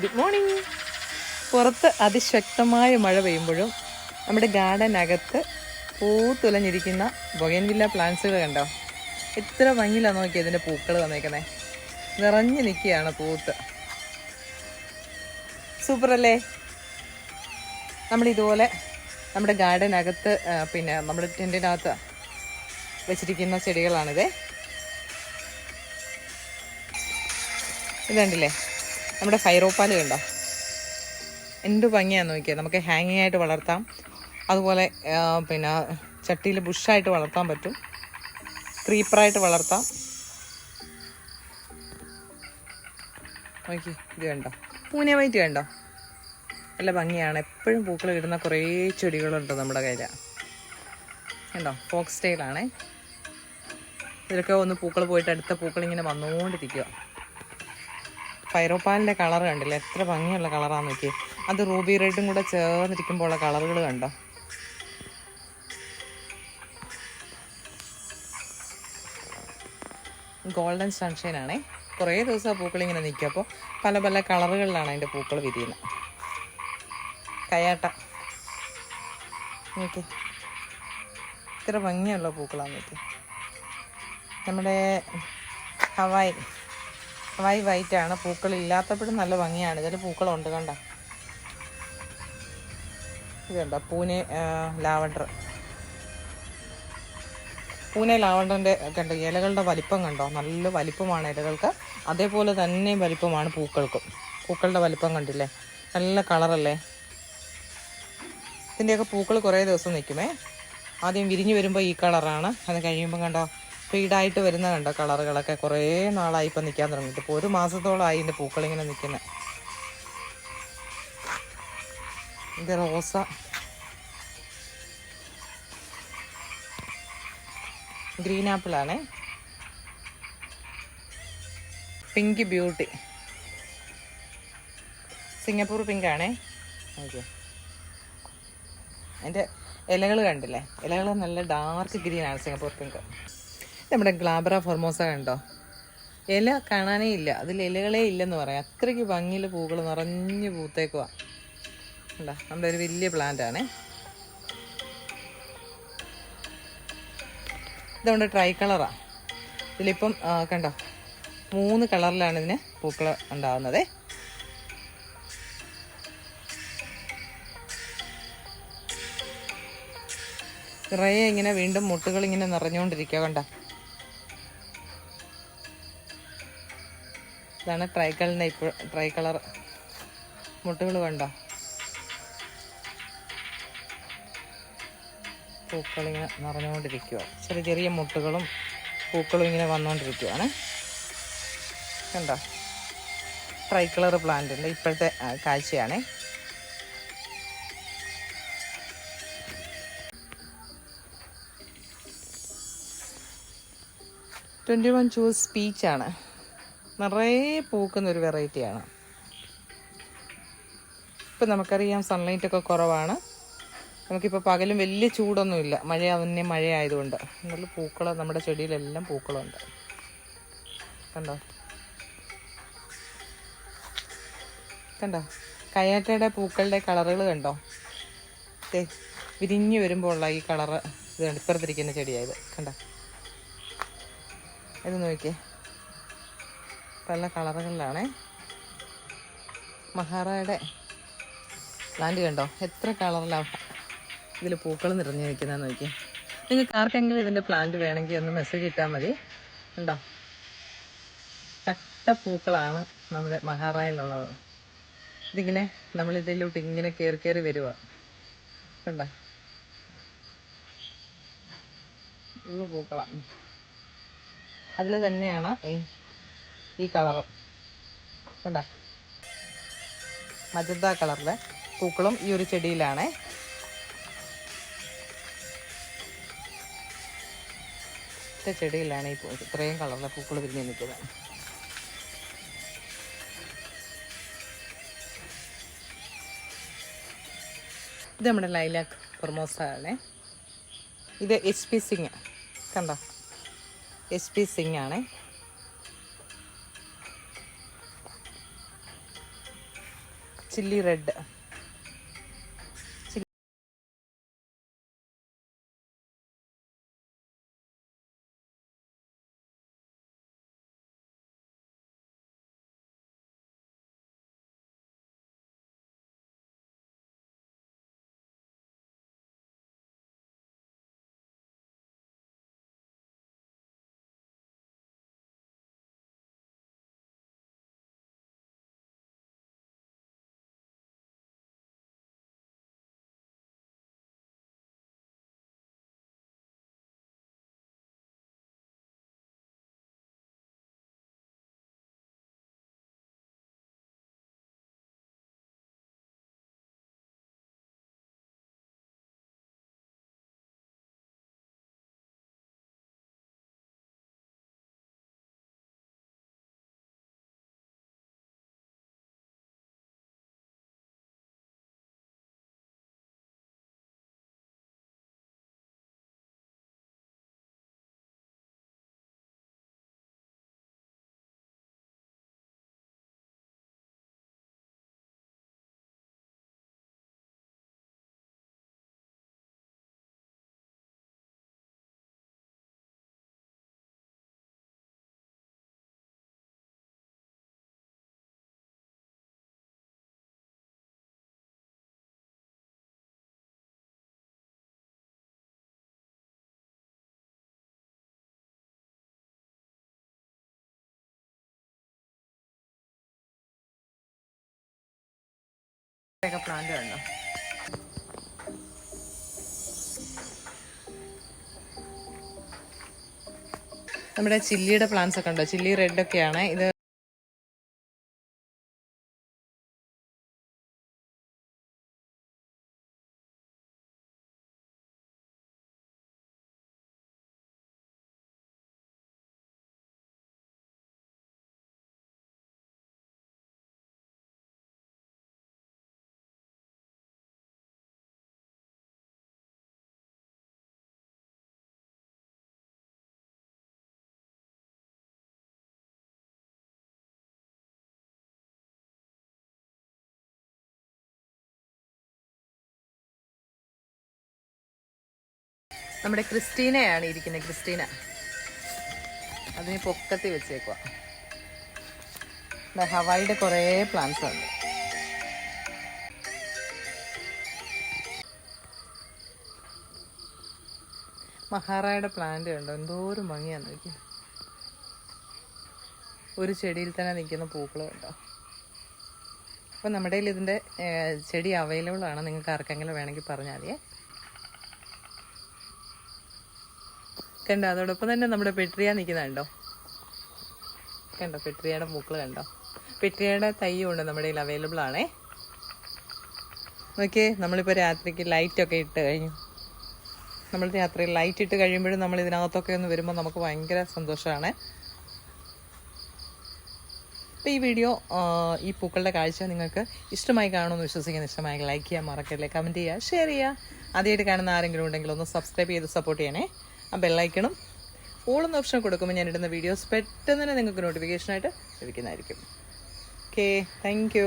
Good morning പുറത്ത് അതിശക്തമായ മഴ പെയ്യുമ്പോഴും നമ്മുടെ ഗാർഡനകത്ത് പൂത്തുലഞ്ഞിരിക്കുന്ന ബൊഗൻവില്ല പ്ലാന്റ്സുകൾ കണ്ടോ? എത്ര ഭംഗിയിലാണ് നോക്കി ഇതിന്റെ പൂക്കൾ വന്നേക്കുന്നത് നിറഞ്ഞു നിൽക്കുകയാണ് പൂത്ത്. സൂപ്പറല്ലേ നമ്മൾ ഇതുപോലെ നമ്മുടെ ഗാർഡനകത്ത് പിന്നെ നമ്മുടെ ടെന്റിനകത്ത് വെച്ചിരിക്കുന്ന ചെടികളാണിത്. ഇതുണ്ടല്ലേ? നമ്മുടെ ഫൈറോപ്പാൽ കണ്ടോ? എന്ത് ഭംഗിയാന്ന് നോക്കിയാൽ നമുക്ക് ഹാങ്ങിങ് ആയിട്ട് വളർത്താം. അതുപോലെ പിന്നെ ചട്ടിയിൽ ബുഷായിട്ട് വളർത്താൻ പറ്റും. ക്രീപ്പറായിട്ട് വളർത്താം. ഇത് കണ്ടോ? പൂനെ വൈറ്റ് കണ്ടോ? നല്ല ഭംഗിയാണ്. എപ്പോഴും പൂക്കൾ ഇടുന്ന കുറേ ചെടികളുണ്ട് നമ്മുടെ കയ്യിൽ കണ്ടോ? ഫോക്സ് സ്റ്റൈലാണേ ഇതിലൊക്കെ ഒന്ന് പൂക്കൾ പോയിട്ട് അടുത്ത പൂക്കൾ ഇങ്ങനെ വന്നുകൊണ്ടിരിക്കുക ഫൈറോപ്പാലിന്റെ കളർ കണ്ടില്ല? എത്ര ഭംഗിയുള്ള കളറാന്ന് നോക്കി അത് റൂബി റെഡും കൂടെ ചേർന്നിരിക്കുമ്പോൾ ഉള്ള കളറുകൾ കണ്ടോ? ഗോൾഡൻ സൺഷൈൻ ആണേ. കുറേ ദിവസം പൂക്കൾ ഇങ്ങനെ നിൽക്കും. അപ്പോൾ പല പല കളറുകളിലാണ് അതിന്റെ പൂക്കൾ വിരിയുന്നത്. കയാട്ട. ഇത്ര ഭംഗിയുള്ള പൂക്കളാണ് നോക്കി നമ്മുടെ ഹവായി. ഹവായി വൈറ്റ് ആണ് പൂക്കൾ ഇല്ലാത്തപ്പോഴും നല്ല ഭംഗിയാണ്. ഇതിൽ പൂക്കളുണ്ട് കണ്ട? ഇത് കണ്ടോ? പൂനെ ലാവണ്ടർ. പൂനെ ലാവണ്ടറിന്റെ കണ്ട ഇലകളുടെ വലിപ്പം കണ്ടോ? നല്ല വലിപ്പമാണ് ഇലകൾക്ക്. അതേപോലെ തന്നെ വലിപ്പമാണ് പൂക്കൾക്കും. പൂക്കളുടെ വലിപ്പം കണ്ടില്ലേ? നല്ല കളറല്ലേ? ഇതിന്റെയൊക്കെ പൂക്കൾ കുറേ ദിവസം നിൽക്കുമേ. ആദ്യം വിരിഞ്ഞ് വരുമ്പോൾ ഈ കളറാണ്. അത് കഴിയുമ്പം കണ്ടോ? ഫീഡായിട്ട് വരുന്ന കണ്ടോ കളറുകളൊക്കെ? കുറേ നാളായി ഇപ്പം നിൽക്കാൻ തുടങ്ങിയിട്ട്. ഇപ്പോൾ ഒരു മാസത്തോളമായി ഇതിന്റെ പൂക്കളിങ്ങനെ നിൽക്കുന്നത് ഇത് റോസ. Green ആപ്പിളാണേ. Pink beauty. Singapore pink ആണേ. ഓക്കെ. എന്റെ ഇലകൾ കണ്ടില്ലേ? ഇലകൾ നല്ല ഡാർക്ക് ഗ്രീൻ ആണ് സിംഗപ്പൂർ പിങ്ക്. നമ്മുടെ ഗ്ലാബറ ഫോർമോസ കണ്ടോ? ഇല കാണാനേ ഇല്ല. അതിൽ ഇലകളേ ഇല്ലെന്ന് പറയാം. അത്രയ്ക്ക് ഭംഗിയിൽ പൂക്കൾ നിറഞ്ഞു പൂത്തേക്കുവാ. കണ്ടോ? നമ്മുടെ ഒരു വലിയ പ്ലാന്റ് ആണേ. ഇതുകൊണ്ട് ട്രൈ കളറാ ഇതിലിപ്പം കണ്ടോ? മൂന്ന് കളറിലാണ് ഇതിന് പൂക്കൾ ഉണ്ടാവുന്നത്. നിറയെ ഇങ്ങനെ വീണ്ടും മുട്ടുകൾ ഇങ്ങനെ നിറഞ്ഞുകൊണ്ടിരിക്കുക കണ്ട? ഇതാണ് ട്രൈ കളറിന്റെ ഇപ്പോൾ ട്രൈ കളർ മുട്ടുകൾ കണ്ടോ? പൂക്കളിങ്ങനെ നിറഞ്ഞുകൊണ്ടിരിക്കുക ചെറിയ ചെറിയ മുട്ടുകളും പൂക്കളും ഇങ്ങനെ വന്നുകൊണ്ടിരിക്കുകയാണ് കണ്ടോ? ട്രൈ കളർ പ്ലാന്റിന്റെ ഇപ്പോഴത്തെ കാഴ്ചയാണ്. ട്വന്റി വൺ ചൂസ് സ്പീച്ചാണ് നിറയെ പൂക്കുന്ന ഒരു വെറൈറ്റിയാണ്. ഇപ്പം നമുക്കറിയാം സൺലൈറ്റ് ഒക്കെ കുറവാണ്. നമുക്കിപ്പോൾ പകലും വലിയ ചൂടൊന്നുമില്ല. മഴ തന്നെ മഴയായതുകൊണ്ട് നല്ല പൂക്കൾ നമ്മുടെ ചെടിയിലെല്ലാം പൂക്കളുണ്ട്. കണ്ടോ? കണ്ടോ? കയ്യാറ്റയുടെ പൂക്കളുടെ കളറുകൾ കണ്ടോ? ദേ വിരിഞ്ഞു വരുമ്പോൾ ഉള്ള ഈ കളറ് ഇത് ഇപ്പുറത്തിരിക്കുന്ന ചെടിയായത് കണ്ടോ? ഇത് നോക്കിയേ. പല കളറുകളിലാണേ. മഹാറായുടെ പ്ലാന്റ് കണ്ടോ? എത്ര കളറിലാണ് ഇതിൽ പൂക്കൾ നിറഞ്ഞു നിൽക്കുന്നത് നോക്കിയേ. നിങ്ങൾക്ക് ആർക്കെങ്കിലും ഇതിന്റെ പ്ലാന്റ് വേണമെങ്കിൽ ഒന്ന് മെസ്സേജ് ഇട്ടാൽ മതി. ഉണ്ടോ ചട്ട പൂക്കളാണ് നമ്മുടെ മഹാറായിലുള്ളത്. ഇതിങ്ങനെ നമ്മൾ ഇതിലോട്ട് ഇങ്ങനെ കയറി കയറി വരുക കണ്ടോ? ഉള്ള പൂക്കളാണ് അതിൽ തന്നെയാണ് ഈ ഈ കളറ് കണ്ട? മജന്ത കളറിലെ പൂക്കളും ഈ ഒരു ചെടിയിലാണേ. ഒറ്റ ചെടിയിലാണ് ഈ ഇത്രയും കളറിലെ പൂക്കൾ വിരിഞ്ഞ് നിൽക്കുന്നത്. ഇത് നമ്മുടെ ലൈലാക്ക് ഫൊർമോസ ആണേ ഇത് എച്ച് പി സിംഗ്. കണ്ടോ? എച്ച് പി സിംഗ് ആണേ. Chilli red. ഒക്കെ പ്ലാന്റ് കണ്ടോ നമ്മുടെ ചില്ലിയുടെ പ്ലാന്റ്സ് ഒക്കെ ഉണ്ടോ? ചില്ലി റെഡ് ഒക്കെയാണ്. ഇത് നമ്മുടെ ക്രിസ്റ്റീനയാണ് ഇരിക്കുന്നത് ക്രിസ്റ്റീന. അതിന് പൊക്കത്തി വെച്ചേക്കുക ഹവായിയുടെ കുറേ പ്ലാന്റ്സ് ഉണ്ട്. മഹാറായുടെ പ്ലാന്റ് കണ്ടോ? എന്തോരം ഭംഗിയാന്ന് നോക്കി ഒരു ചെടിയിൽ തന്നെ നിൽക്കുന്ന പൂക്കൾ കണ്ടോ? അപ്പോൾ നമ്മുടെ കയ്യിൽ ഇതിന്റെ ചെടി അവൈലബിൾ ആണ്. നിങ്ങൾക്ക് ആർക്കെങ്കിലും വേണമെങ്കിൽ പറഞ്ഞാൽ മതിയേ. കണ്ടോ? അതോടൊപ്പം തന്നെ നമ്മുടെ പെട്രിയ നിൽക്കുന്നുണ്ടോ കണ്ടോ? പെട്രിയയുടെ പൂക്കൾ കണ്ടോ? പെട്രിയയുടെ തൈയും ഉണ്ട് നമ്മുടെ കയ്യിൽ അവൈലബിൾ ആണേ. നോക്കിയേ നമ്മളിപ്പോൾ രാത്രിക്ക് ലൈറ്റൊക്കെ ഇട്ട് കഴിഞ്ഞു. നമ്മൾ രാത്രി ലൈറ്റ് ഇട്ട് കഴിയുമ്പോഴും നമ്മൾ ഇതിനകത്തൊക്കെ ഒന്ന് വരുമ്പോൾ നമുക്ക് ഭയങ്കര സന്തോഷമാണ് അപ്പോൾ ഈ വീഡിയോ ഈ പൂക്കളുടെ കാഴ്ച നിങ്ങൾക്ക് ഇഷ്ടമായി കാണുമെന്ന് വിശ്വസിക്കുന്നു ഇഷ്ടമായി ലൈക്ക് ചെയ്യാൻ മറക്കല്ലേ കമന്റ് ചെയ്യുക ഷെയർ ചെയ്യുക. ആദ്യമായിട്ട് കാണുന്ന ആരെങ്കിലും ഉണ്ടെങ്കിൽ ഒന്ന് സബ്സ്ക്രൈബ് ചെയ്ത് സപ്പോർട്ട് ചെയ്യണേ. ആ ബെല്ലൈക്കണം ഓളെന്ന ഓപ്ഷൻ കൊടുക്കുമ്പോൾ ഞാൻ ഇടുന്ന വീഡിയോസ് പെട്ടെന്ന് തന്നെ നിങ്ങൾക്ക് നോട്ടിഫിക്കേഷനായിട്ട് ലഭിക്കുന്നതായിരിക്കും. Okay thank